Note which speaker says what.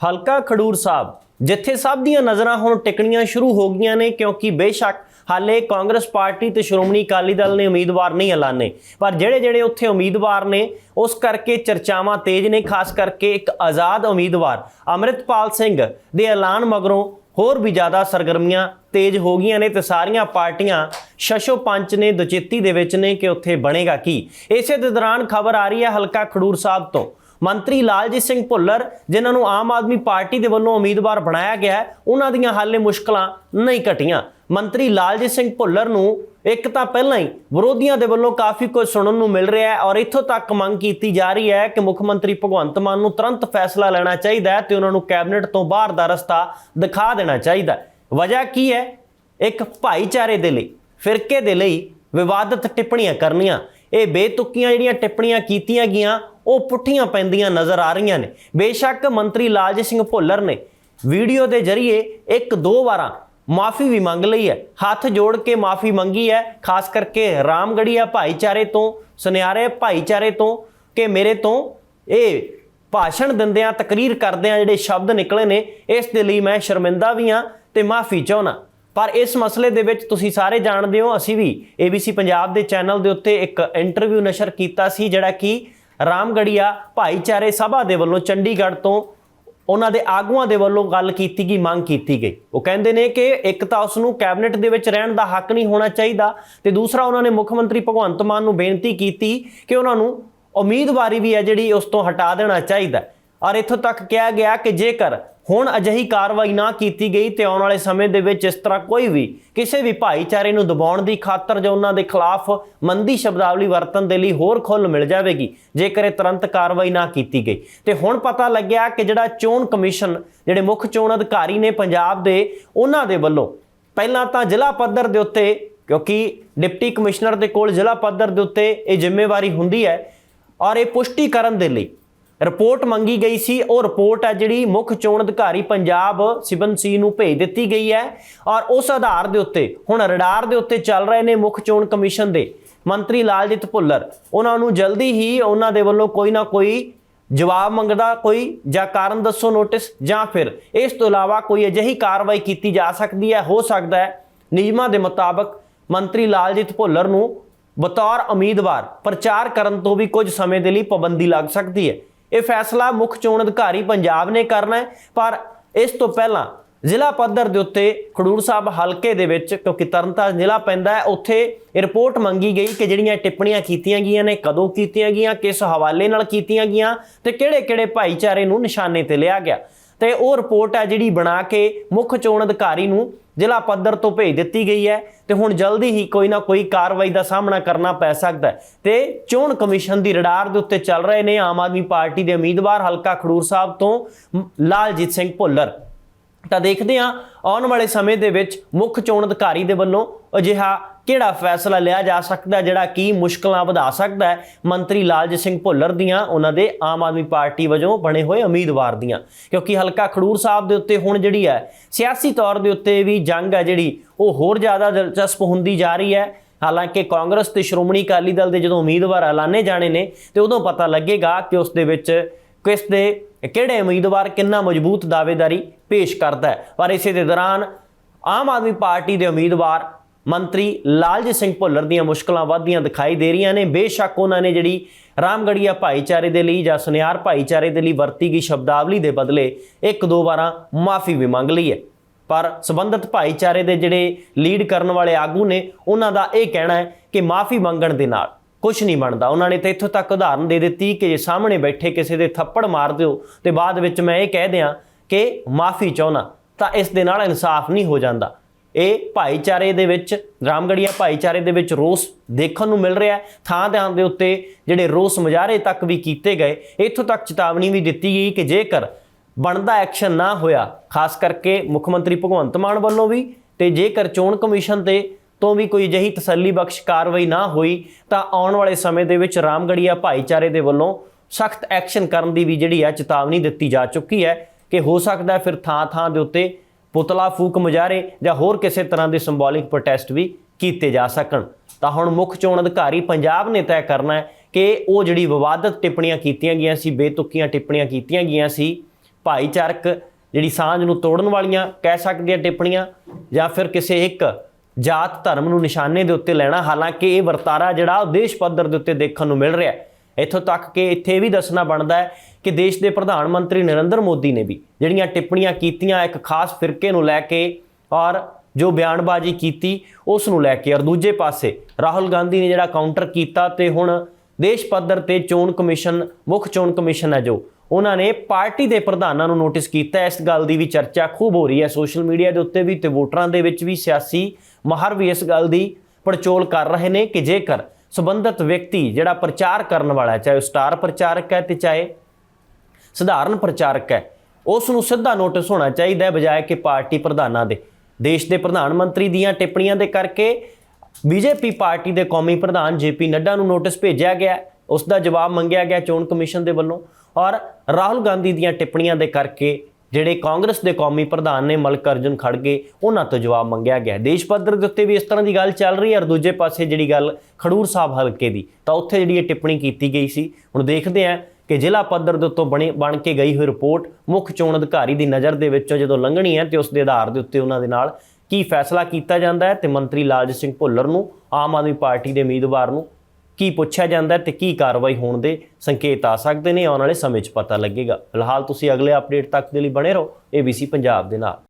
Speaker 1: ਹਲਕਾ ਖਡੂਰ ਸਾਹਿਬ, ਜਿੱਥੇ ਸਭ ਦੀਆਂ ਨਜ਼ਰਾਂ ਹੁਣ ਟਿਕਣੀਆਂ ਸ਼ੁਰੂ ਹੋ ਗਈਆਂ ਨੇ, ਕਿਉਂਕਿ ਬੇਸ਼ੱਕ ਹਾਲੇ ਕਾਂਗਰਸ ਪਾਰਟੀ ਤੇ ਸ਼੍ਰੋਮਣੀ ਅਕਾਲੀ ਦਲ ਨੇ ਉਮੀਦਵਾਰ ਨਹੀਂ ਐਲਾਨੇ। ਪਰ ਜਿਹੜੇ ਜਿਹੜੇ ਉੱਥੇ ਉਮੀਦਵਾਰ ਨੇ, ਉਸ ਕਰਕੇ ਚਰਚਾਵਾਂ ਤੇਜ਼ ਨੇ, ਖਾਸ ਕਰਕੇ ਇੱਕ ਆਜ਼ਾਦ ਉਮੀਦਵਾਰ, ਅਮਰਿਤਪਾਲ ਸਿੰਘ ਦੇ ਐਲਾਨ ਮਗਰੋਂ ਹੋਰ ਵੀ ਜ਼ਿਆਦਾ ਸਰਗਰਮੀਆਂ ਤੇਜ਼ ਹੋ ਗਈਆਂ ਨੇ ਤੇ ਸਾਰੀਆਂ ਪਾਰਟੀਆਂ ਸ਼ਸ਼ੋ ਪੰਚ ਨੇ, ਦੁਚੇਤੀ ਦੇ ਵਿੱਚ ਨੇ ਕਿ ਉੱਥੇ ਬਣੇਗਾ ਕੀ। ਇਸੇ ਦੇ ਦੌਰਾਨ ਖਬਰ ਆ ਰਹੀ ਹੈ ਹਲਕਾ ਖਡੂਰ ਸਾਹਿਬ ਤੋਂ। ਮੰਤਰੀ ਲਾਲਜੀਤ ਸਿੰਘ ਭੁੱਲਰ ਜਿਨ੍ਹਾਂ ਨੂੰ ਆਮ ਆਦਮੀ ਪਾਰਟੀ ਦੇ ਵੱਲੋਂ ਉਮੀਦਵਾਰ ਬਣਾਇਆ ਗਿਆ ਹੈ, ਉਹਨਾਂ ਦੀਆਂ ਹਾਲੇ ਮੁਸ਼ਕਲਾਂ ਨਹੀਂ ਘਟੀਆਂ। ਮੰਤਰੀ ਲਾਲਜੀਤ ਸਿੰਘ ਭੁੱਲਰ ਨੂੰ ਇੱਕ ਤਾਂ ਪਹਿਲਾਂ ਹੀ ਵਿਰੋਧੀਆਂ ਦੇ ਵੱਲੋਂ ਕਾਫੀ ਕੁਝ ਸੁਣਨ ਨੂੰ ਮਿਲ ਰਿਹਾ ਹੈ ਔਰ ਇੱਥੋਂ ਤੱਕ ਮੰਗ ਕੀਤੀ ਜਾ ਰਹੀ ਹੈ ਕਿ ਮੁੱਖ ਮੰਤਰੀ ਭਗਵੰਤ ਮਾਨ ਨੂੰ ਤੁਰੰਤ ਫੈਸਲਾ ਲੈਣਾ ਚਾਹੀਦਾ ਹੈ ਤੇ ਉਹਨਾਂ ਨੂੰ ਕੈਬਨਿਟ ਤੋਂ ਬਾਹਰ ਦਾ ਰਸਤਾ ਦਿਖਾ ਦੇਣਾ ਚਾਹੀਦਾ ਹੈ। ਵਜ੍ਹਾ ਕੀ ਹੈ? ਇੱਕ ਭਾਈਚਾਰੇ ਦੇ ਲਈ ਫਿਰਕੇ ਦੇ ਲਈ ਵਿਵਾਦਤ ਟਿੱਪਣੀਆਂ ਕਰਨੀਆਂ। ਇਹ ਬੇਤੁਕੀਆਂ ਜਿਹੜੀਆਂ ਟਿੱਪਣੀਆਂ ਕੀਤੀਆਂ ਗਈਆਂ, ਉਹ ਪੁੱਠੀਆਂ ਪੈਂਦੀਆਂ ਨਜ਼ਰ ਆ ਰਹੀਆਂ ਨੇ। ਬੇਸ਼ੱਕ ਮੰਤਰੀ ਲਾਲਜੀਤ ਸਿੰਘ ਭੁੱਲਰ ਨੇ ਵੀਡੀਓ ਦੇ ਜ਼ਰੀਏ ਇੱਕ ਦੋ ਵਾਰਾਂ ਮਾਫੀ ਵੀ ਮੰਗ ਲਈ ਹੈ। ਹੱਥ ਜੋੜ ਕੇ ਮਾਫੀ ਮੰਗੀ ਹੈ, ਖਾਸ ਕਰਕੇ ਰਾਮਗੜੀਆ ਭਾਈਚਾਰੇ ਤੋਂ, ਸੁਨਿਆਰੇ ਭਾਈਚਾਰੇ ਤੋਂ ਕਿ ਮੇਰੇ ਤੋਂ ਇਹ ਭਾਸ਼ਣ ਦਿੰਦਿਆਂ, ਤਕਰੀਰ ਕਰਦਿਆਂ ਜਿਹੜੇ ਸ਼ਬਦ ਨਿਕਲੇ ਨੇ, ਇਸ ਦੇ ਲਈ ਮੈਂ ਸ਼ਰਮਿੰਦਾ ਵੀ ਹਾਂ ਤੇ ਮਾਫੀ ਚਾਹੁੰਦਾ। ਪਰ ਇਸ ਮਸਲੇ ਦੇ ਵਿੱਚ ਤੁਸੀਂ ਸਾਰੇ ਜਾਣਦੇ ਹੋ, ਅਸੀਂ ਵੀ ABC ਪੰਜਾਬ ਦੇ ਚੈਨਲ ਦੇ ਉੱਤੇ ਇੱਕ ਇੰਟਰਵਿਊ ਨਸ਼ਰ ਕੀਤਾ ਸੀ, ਜਿਹੜਾ ਕਿ ਰਾਮਗੜੀਆ ਭਾਈਚਾਰੇ ਸਭਾ ਦੇ ਵੱਲੋਂ ਚੰਡੀਗੜ੍ਹ ਤੋਂ ਉਹਨਾਂ ਦੇ ਆਗੂਆਂ ਦੇ ਵੱਲੋਂ ਗੱਲ ਕੀਤੀ ਗਈ, ਮੰਗ ਕੀਤੀ ਗਈ। ਉਹ ਕਹਿੰਦੇ ਨੇ ਕਿ ਇੱਕ ਤਾਂ ਉਸ ਨੂੰ ਕੈਬਨਿਟ ਦੇ ਵਿੱਚ ਰਹਿਣ ਦਾ ਹੱਕ ਨਹੀਂ ਹੋਣਾ ਚਾਹੀਦਾ ਤੇ ਦੂਸਰਾ ਉਹਨਾਂ ਨੇ ਮੁੱਖ ਮੰਤਰੀ ਭਗਵੰਤ ਮਾਨ ਨੂੰ ਬੇਨਤੀ ਕੀਤੀ ਕਿ ਉਹਨਾਂ ਨੂੰ ਉਮੀਦਵਾਰੀ ਵੀ ਹੈ ਜਿਹੜੀ ਉਸ ਤੋਂ ਹਟਾ ਦੇਣਾ ਚਾਹੀਦਾ। ਔਰ ਇੱਥੋਂ ਤੱਕ ਕਿਹਾ ਗਿਆ ਕਿ ਜੇਕਰ ਹੁਣ ਅਜਿਹੀ ਕਾਰਵਾਈ ਨਾ ਕੀਤੀ ਗਈ ਤੇ ਆਉਣ ਵਾਲੇ ਸਮੇਂ ਦੇ ਵਿੱਚ ਇਸ ਤਰ੍ਹਾਂ ਕੋਈ ਵੀ ਕਿਸੇ ਵੀ ਭਾਈਚਾਰੇ ਨੂੰ ਦਬਾਉਣ ਦੀ ਖਾਤਰ ਜਾਂ ਉਹਨਾਂ ਦੇ ਖਿਲਾਫ ਮੰਦੀ ਸ਼ਬਦਾਵਲੀ ਵਰਤਣ ਦੇ ਲਈ ਹੋਰ ਖੁੱਲ ਮਿਲ ਜਾਵੇਗੀ, ਜੇਕਰ ਇਹ ਤੁਰੰਤ ਕਾਰਵਾਈ ਨਾ ਕੀਤੀ ਗਈ। ਤੇ ਹੁਣ ਪਤਾ ਲੱਗਿਆ ਕਿ ਜਿਹੜਾ ਚੋਣ ਕਮਿਸ਼ਨ, ਜਿਹੜੇ ਮੁੱਖ ਚੋਣ ਅਧਿਕਾਰੀ ਨੇ ਪੰਜਾਬ ਦੇ, ਉਹਨਾਂ ਦੇ ਵੱਲੋਂ ਪਹਿਲਾਂ ਤਾਂ ਜ਼ਿਲ੍ਹਾ ਪੱਧਰ ਦੇ ਉੱਤੇ, ਕਿਉਂਕਿ ਡਿਪਟੀ ਕਮਿਸ਼ਨਰ ਦੇ ਕੋਲ ਜ਼ਿਲ੍ਹਾ ਪੱਧਰ ਦੇ ਉੱਤੇ ਇਹ ਜ਼ਿੰਮੇਵਾਰੀ ਹੁੰਦੀ ਹੈ ਔਰ ਇਹ ਪੁਸ਼ਟੀ ਕਰਨ ਦੇ ਲਈ ਰਿਪੋਰਟ ਮੰਗੀ ਗਈ ਸੀ। ਉਹ ਰਿਪੋਰਟ ਹੈ ਜਿਹੜੀ ਮੁੱਖ ਚੋਣ ਅਧਿਕਾਰੀ ਪੰਜਾਬ ਸਿਬਨ ਸੀ ਨੂੰ ਭੇਜ ਦਿੱਤੀ ਗਈ ਹੈ ਔਰ ਉਸ ਆਧਾਰ ਦੇ ਉੱਤੇ ਹੁਣ ਰਡਾਰ ਦੇ ਉੱਤੇ ਚੱਲ ਰਹੇ ਨੇ ਮੁੱਖ ਚੋਣ ਕਮਿਸ਼ਨ ਦੇ ਮੰਤਰੀ ਲਾਲਜੀਤ ਭੁੱਲਰ। ਉਹਨਾਂ ਨੂੰ ਜਲਦੀ ਹੀ ਉਹਨਾਂ ਦੇ ਵੱਲੋਂ ਕੋਈ ਨਾ ਕੋਈ ਜਵਾਬ ਮੰਗਦਾ ਕੋਈ ਜਾਂ ਕਾਰਨ ਦੱਸੋ ਨੋਟਿਸ ਜਾਂ ਫਿਰ ਇਸ ਤੋਂ ਇਲਾਵਾ ਕੋਈ ਅਜਿਹੀ ਕਾਰਵਾਈ ਕੀਤੀ ਜਾ ਸਕਦੀ ਹੈ। ਹੋ ਸਕਦਾ ਹੈ ਨਿਯਮਾਂ ਦੇ ਮੁਤਾਬਕ ਮੰਤਰੀ ਲਾਲਜੀਤ ਭੁੱਲਰ ਨੂੰ ਬਤੌਰ ਉਮੀਦਵਾਰ ਪ੍ਰਚਾਰ ਕਰਨ ਤੋਂ ਵੀ ਕੁਝ ਸਮੇਂ ਦੇ ਲਈ ਪਾਬੰਦੀ ਲੱਗ ਸਕਦੀ ਹੈ। ਇਹ ਫੈਸਲਾ ਮੁੱਖ ਚੋਣ ਅਧਿਕਾਰੀ ਪੰਜਾਬ ਨੇ ਕਰਨਾ ਹੈ, ਪਰ ਇਸ ਤੋਂ ਪਹਿਲਾਂ ਜ਼ਿਲ੍ਹਾ ਪੱਧਰ ਦੇ ਉੱਤੇ ਖਡੂਰ ਸਾਹਿਬ ਹਲਕੇ ਦੇ ਵਿੱਚ, ਕਿਉਂਕਿ ਤਰਨਤਾਰਨ ਜ਼ਿਲ੍ਹਾ ਪੈਂਦਾ ਹੈ, ਉੱਥੇ ਇਹ ਰਿਪੋਰਟ ਮੰਗੀ ਗਈ ਕਿ ਜਿਹੜੀਆਂ ਟਿੱਪਣੀਆਂ ਕੀਤੀਆਂ ਗਈਆਂ ਨੇ, ਕਦੋਂ ਕੀਤੀਆਂ ਗਈਆਂ, ਕਿਸ ਹਵਾਲੇ ਨਾਲ ਕੀਤੀਆਂ ਗਈਆਂ ਤੇ ਕਿਹੜੇ-ਕਿਹੜੇ ਭਾਈਚਾਰੇ ਨੂੰ ਨਿਸ਼ਾਨੇ ਤੇ ਲਿਆ ਗਿਆ। ਤੇ ਉਹ ਰਿਪੋਰਟ ਹੈ ਜਿਹੜੀ ਬਣਾ ਕੇ ਮੁੱਖ ਚੋਣ ਅਧਿਕਾਰੀ ਨੂੰ ਜ਼ਿਲ੍ਹਾ ਪੱਧਰ ਤੋਂ ਭੇਜ ਦਿੱਤੀ ਗਈ ਹੈ ਤੇ ਹੁਣ ਜਲਦੀ ਹੀ ਕੋਈ ਨਾ ਕੋਈ ਕਾਰਵਾਈ ਦਾ ਸਾਹਮਣਾ ਕਰਨਾ ਪੈ ਸਕਦਾ ਹੈ। ਤੇ ਚੋਣ ਕਮਿਸ਼ਨ ਦੀ ਰਡਾਰ ਦੇ ਉੱਤੇ ਚੱਲ ਰਹੇ ਨੇ ਆਮ ਆਦਮੀ ਪਾਰਟੀ ਦੇ ਉਮੀਦਵਾਰ ਹਲਕਾ ਖਡੂਰ ਸਾਹਿਬ ਤੋਂ ਲਾਲਜੀਤ ਸਿੰਘ ਭੁੱਲਰ। ਤਾਂ ਦੇਖਦੇ ਹਾਂ ਆਉਣ ਵਾਲੇ ਸਮੇਂ ਦੇ ਵਿੱਚ ਮੁੱਖ ਚੋਣ ਅਧਿਕਾਰੀ ਦੇ ਵੱਲੋਂ ਅਜਿਹਾ ਕਿਹੜਾ ਫੈਸਲਾ ਲਿਆ ਜਾ ਸਕਦਾ ਜਿਹੜਾ ਕੀ ਮੁਸ਼ਕਲਾਂ ਵਧਾ ਸਕਦਾ ਹੈ? ਮੰਤਰੀ ਲਾਲਜੀਤ ਸਿੰਘ ਭੁੱਲਰ ਦੀਆਂ, ਉਹਨਾਂ ਦੇ ਆਮ ਆਦਮੀ ਪਾਰਟੀ ਵਜੋਂ ਬਣੇ ਹੋਏ ਉਮੀਦਵਾਰ ਦੀਆਂ। ਕਿਉਂਕਿ ਹਲਕਾ ਖਡੂਰ ਸਾਹਿਬ ਦੇ ਉੱਤੇ ਹੁਣ ਜਿਹੜੀ ਹੈ, ਸਿਆਸੀ ਤੌਰ ਦੇ ਉੱਤੇ ਵੀ ਜੰਗ ਹੈ ਜਿਹੜੀ, ਉਹ ਹੋਰ ਜ਼ਿਆਦਾ ਦਿਲਚਸਪ ਹੁੰਦੀ ਜਾ ਰਹੀ ਹੈ। ਹਾਲਾਂਕਿ ਕਾਂਗਰਸ ਤੇ ਸ਼੍ਰੋਮਣੀ ਅਕਾਲੀ ਦਲ ਦੇ ਜਦੋਂ ਉਮੀਦਵਾਰ ਐਲਾਨੇ ਜਾਣੇ ਨੇ, ਤੇ ਉਦੋਂ ਪਤਾ ਲੱਗੇਗਾ ਕਿ ਉਸ ਦੇ ਵਿੱਚ ਕਿਸ ਦੇ, ਕਿਹੜੇ ਉਮੀਦਵਾਰ ਕਿੰਨਾ ਮਜ਼ਬੂਤ ਦਾਅਵੇਦਾਰੀ ਪੇਸ਼ ਕਰਦਾ ਹੈ। ਪਰ ਇਸੇ ਦੇ ਦੌਰਾਨ ਆਮ ਆਦਮੀ ਪਾਰਟੀ ਦੇ ਉਮੀਦਵਾਰ ਮੰਤਰੀ ਲਾਲਜੀਤ ਸਿੰਘ ਭੁੱਲਰ ਦੀਆਂ ਮੁਸ਼ਕਲਾਂ ਵੱਧਦੀਆਂ ਦਿਖਾਈ ਦੇ ਰਹੀਆਂ ਨੇ। ਬੇਸ਼ੱਕ ਉਹਨਾਂ ਨੇ ਜਿਹੜੀ ਰਾਮਗੜੀਆ ਭਾਈਚਾਰੇ ਦੇ ਲਈ ਜਾਂ ਸੁਨਿਆਰ ਭਾਈਚਾਰੇ ਦੇ ਲਈ ਵਰਤੀ ਗਈ ਸ਼ਬਦਾਵਲੀ ਦੇ ਬਦਲੇ ਇੱਕ ਦੋ ਵਾਰਾਂ ਮਾਫੀ ਵੀ ਮੰਗ ਲਈ ਹੈ। ਪਰ ਸਬੰਧਤ ਭਾਈਚਾਰੇ ਦੇ ਜਿਹੜੇ ਲੀਡ ਕਰਨ ਵਾਲੇ ਆਗੂ ਨੇ, ਉਹਨਾਂ ਦਾ ਇਹ ਕਹਿਣਾ ਹੈ ਕਿ ਮਾਫੀ ਮੰਗਣ ਦੇ ਨਾਲ ਕੁਝ ਨਹੀਂ ਬਣਦਾ। ਉਹਨਾਂ ਨੇ ਤਾਂ ਇੱਥੋਂ ਤੱਕ ਉਦਾਹਰਨ ਦੇ ਦਿੱਤੀ ਕਿ ਜੇ ਸਾਹਮਣੇ ਬੈਠੇ ਕਿਸੇ ਦੇ ਥੱਪੜ ਮਾਰ ਦਿਓ, ਤੇ ਬਾਅਦ ਵਿੱਚ ਮੈਂ ਇਹ ਕਹਿ ਦਿਆਂ ਕਿ ਮਾਫੀ ਚਾਹੁੰਦਾ ਤਾਂ ਇਸ ਦੇ ਨਾਲ ਇਨਸਾਫ ਨਹੀਂ ਹੋ ਜਾਂਦਾ। ਇਹ ਭਾਈਚਾਰੇ ਦੇ ਵਿੱਚ ਰਾਮਗੜੀਆ ਭਾਈਚਾਰੇ ਦੇ ਵਿੱਚ ਰੋਸ ਦੇਖਣ ਨੂੰ ਮਿਲ ਰਿਹਾ ਹੈ। ਥਾਂ ਥਾਂ ਦੇ ਉੱਤੇ ਜਿਹੜੇ ਰੋਸ ਮੁਜ਼ਾਹਰੇ ਤੱਕ ਵੀ ਕੀਤੇ ਗਏ, ਇੱਥੋਂ ਤੱਕ ਚੇਤਾਵਨੀ ਵੀ ਦਿੱਤੀ ਗਈ ਕਿ ਜੇਕਰ ਬਣਦਾ ਐਕਸ਼ਨ ਨਾ ਹੋਇਆ, ਖਾਸ ਕਰਕੇ ਮੁੱਖ ਮੰਤਰੀ ਭਗਵੰਤ ਮਾਨ ਵੱਲੋਂ ਵੀ, ਤੇ ਜੇਕਰ ਚੋਣ ਕਮਿਸ਼ਨ ਤੇ ਤੋਂ ਵੀ ਕੋਈ ਅਜਿਹੀ ਤਸੱਲੀ ਬਖਸ਼ ਕਾਰਵਾਈ ਨਾ ਹੋਈ, ਤਾਂ ਆਉਣ ਵਾਲੇ ਸਮੇਂ ਦੇ ਵਿੱਚ ਰਾਮਗੜੀਆ ਭਾਈਚਾਰੇ ਦੇ ਵੱਲੋਂ ਸਖਤ ਐਕਸ਼ਨ ਕਰਨ ਦੀ ਵੀ ਜਿਹੜੀ ਹੈ, ਚੇਤਾਵਨੀ ਦਿੱਤੀ ਜਾ ਚੁੱਕੀ ਹੈ ਕਿ ਹੋ ਸਕਦਾ ਫਿਰ ਥਾਂ ਥਾਂ ਦੇ ਉੱਤੇ ਪੁਤਲਾ ਫੂਕ ਮੁਜ਼ਾਹਰੇ ਜਾਂ ਹੋਰ ਕਿਸੇ ਤਰ੍ਹਾਂ ਦੇ ਸਿੰਬੋਲਿਕ ਪ੍ਰੋਟੈਸਟ ਵੀ ਕੀਤੇ ਜਾ ਸਕਣ। ਤਾਂ ਹੁਣ ਮੁੱਖ ਚੋਣ ਅਧਿਕਾਰੀ ਪੰਜਾਬ ਨੇ ਤੈਅ ਕਰਨਾ ਹੈ ਕਿ ਉਹ ਜਿਹੜੀ ਵਿਵਾਦਤ ਟਿੱਪਣੀਆਂ ਕੀਤੀਆਂ ਗਈਆਂ ਸੀ, ਬੇਤੁਕੀਆਂ ਟਿੱਪਣੀਆਂ ਕੀਤੀਆਂ ਗਈਆਂ ਸੀ, ਭਾਈਚਾਰਕ ਜਿਹੜੀ ਸਾਂਝ ਨੂੰ ਤੋੜਨ ਵਾਲੀਆਂ ਕਹਿ ਸਕਦੇ ਆ ਟਿੱਪਣੀਆਂ ਜਾਂ ਫਿਰ ਕਿਸੇ ਇੱਕ ਜਾਤ ਧਰਮ ਨੂੰ ਨਿਸ਼ਾਨੇ ਦੇ ਉੱਤੇ ਲੈਣਾ, ਹਾਲਾਂਕਿ ਇਹ ਵਰਤਾਰਾ ਜਿਹੜਾ ਉਹ ਦੇਸ਼ ਪੱਧਰ ਦੇ ਉੱਤੇ ਦੇਖਣ ਨੂੰ ਮਿਲ ਰਿਹਾ ਹੈ। ਇੱਥੋਂ ਤੱਕ ਕਿ ਇੱਥੇ ਇਹ ਵੀ ਦੱਸਣਾ ਬਣਦਾ ਹੈ ਕਿ ਦੇਸ਼ ਦੇ ਪ੍ਰਧਾਨ ਮੰਤਰੀ ਨਰਿੰਦਰ ਮੋਦੀ ਨੇ ਵੀ ਜਿਹੜੀਆਂ ਟਿੱਪਣੀਆਂ ਕੀਤੀਆਂ ਇੱਕ ਖਾਸ ਫਿਰਕੇ ਨੂੰ ਲੈ ਕੇ ਔਰ ਜੋ ਬਿਆਨਬਾਜ਼ੀ ਕੀਤੀ, ਉਸ ਨੂੰ ਲੈ ਕੇ ਔਰ ਦੂਜੇ ਪਾਸੇ ਰਾਹੁਲ ਗਾਂਧੀ ਨੇ ਜਿਹੜਾ ਕਾਊਂਟਰ ਕੀਤਾ ਤੇ ਹੁਣ ਦੇਸ਼ ਪੱਧਰ ਤੇ ਚੋਣ ਕਮਿਸ਼ਨ, ਮੁੱਖ ਚੋਣ ਕਮਿਸ਼ਨ ਹੈ ਜੋ, ਉਹਨਾਂ ਨੇ ਪਾਰਟੀ ਦੇ ਪ੍ਰਧਾਨਾਂ ਨੂੰ ਨੋਟਿਸ ਕੀਤਾ। ਇਸ ਗੱਲ ਦੀ ਵੀ ਚਰਚਾ ਖੂਬ ਹੋ ਰਹੀ ਹੈ ਸੋਸ਼ਲ ਮੀਡੀਆ ਦੇ ਉੱਤੇ ਵੀ ਤੇ ਵੋਟਰਾਂ ਦੇ ਵਿੱਚ ਵੀ ਸਿਆਸੀ ਮਾਹਰ ਵੀ ਇਸ ਗੱਲ ਦੀ ਪੜਚੋਲ ਕਰ ਰਹੇ ਨੇ ਕਿ ਜੇਕਰ ਸੰਬੰਧਿਤ ਵਿਅਕਤੀ ਜਿਹੜਾ ਪ੍ਰਚਾਰ ਕਰਨ ਵਾਲਾ ਹੈ, ਚਾਹੇ ਉਹ ਸਟਾਰ ਪ੍ਰਚਾਰਕ ਹੈ ਤੇ ਚਾਹੇ ਸਧਾਰਨ ਪ੍ਰਚਾਰਕ ਹੈ, ਉਸ ਨੂੰ ਸਿੱਧਾ ਨੋਟਿਸ ਹੋਣਾ ਚਾਹੀਦਾ ਹੈ, ਬਜਾਏ ਕਿ ਪਾਰਟੀ ਪ੍ਰਧਾਨਾਂ ਦੇ। ਦੇਸ਼ ਦੇ ਪ੍ਰਧਾਨ ਮੰਤਰੀ ਦੀਆਂ ਟਿੱਪਣੀਆਂ ਦੇ ਕਰਕੇ ਬੀਜੇਪੀ ਪਾਰਟੀ ਦੇ ਕੌਮੀ ਪ੍ਰਧਾਨ ਜੇਪੀ ਨੱਡਾ ਨੂੰ ਨੋਟਿਸ ਭੇਜਿਆ ਗਿਆ ਉਸ ਦਾ ਜਵਾਬ ਮੰਗਿਆ ਗਿਆ ਚੋਣ ਕਮਿਸ਼ਨ ਦੇ ਵੱਲੋਂ ਔਰ ਰਾਹੁਲ ਗਾਂਧੀ ਦੀਆਂ ਟਿੱਪਣੀਆਂ ਦੇ ਕਰਕੇ ਜਿਹੜੇ ਕਾਂਗਰਸ ਦੇ ਕੌਮੀ ਪ੍ਰਧਾਨ ਨੇ ਮਲਕ ਅਰਜੁਨ ਖੜਗੇ, ਉਹਨਾਂ ਤੋਂ ਜਵਾਬ ਮੰਗਿਆ ਗਿਆ। ਦੇਸ਼ ਪੱਧਰ ਦੇ ਉੱਤੇ ਵੀ ਇਸ ਤਰ੍ਹਾਂ ਦੀ ਗੱਲ ਚੱਲ ਰਹੀ ਹੈ, ਔਰ ਦੂਜੇ ਪਾਸੇ ਜਿਹੜੀ ਗੱਲ ਖਡੂਰ ਸਾਹਿਬ ਹਲਕੇ ਦੀ, ਤਾਂ ਉੱਥੇ ਜਿਹੜੀ ਇਹ ਟਿੱਪਣੀ ਕੀਤੀ ਗਈ ਸੀ। ਹੁਣ ਦੇਖਦੇ ਹਾਂ ਕਿ ਜ਼ਿਲ੍ਹਾ ਪੱਧਰ ਦੇ ਉੱਤੋਂ ਬਣੀ ਬਣ ਕੇ ਗਈ ਹੋਈ ਰਿਪੋਰਟ ਮੁੱਖ ਚੋਣ ਅਧਿਕਾਰੀ ਦੀ ਨਜ਼ਰ ਦੇ ਵਿੱਚੋਂ ਜਦੋਂ ਲੰਘਣੀ ਹੈ, ਤੇ ਉਸ ਦੇ ਆਧਾਰ ਦੇ ਉੱਤੇ ਉਹਨਾਂ ਦੇ ਨਾਲ ਕੀ ਫੈਸਲਾ ਕੀਤਾ ਜਾਂਦਾ ਹੈ, ਤੇ ਮੰਤਰੀ ਲਾਲਜੀਤ ਸਿੰਘ ਭੁੱਲਰ ਨੂੰ, ਆਮ ਆਦਮੀ ਪਾਰਟੀ ਦੇ ਉਮੀਦਵਾਰ ਨੂੰ ਕੀ ਪੁੱਛਿਆ ਜਾਂਦਾ ਹੈ ਤੇ ਕੀ ਕਾਰਵਾਈ ਹੋਣ ਦੇ ਸੰਕੇਤ ਆ ਸਕਦੇ ਨੇ, ਆਉਣ ਵਾਲੇ ਸਮੇਂ 'ਚ ਪਤਾ ਲੱਗੇਗਾ। ਫਿਲਹਾਲ ਤੁਸੀਂ ਅਗਲੇ ਅਪਡੇਟ ਤੱਕ ਦੇ ਲਈ ਬਣੇ ਰਹੋ ABC ਪੰਜਾਬ ਦੇ ਨਾਲ।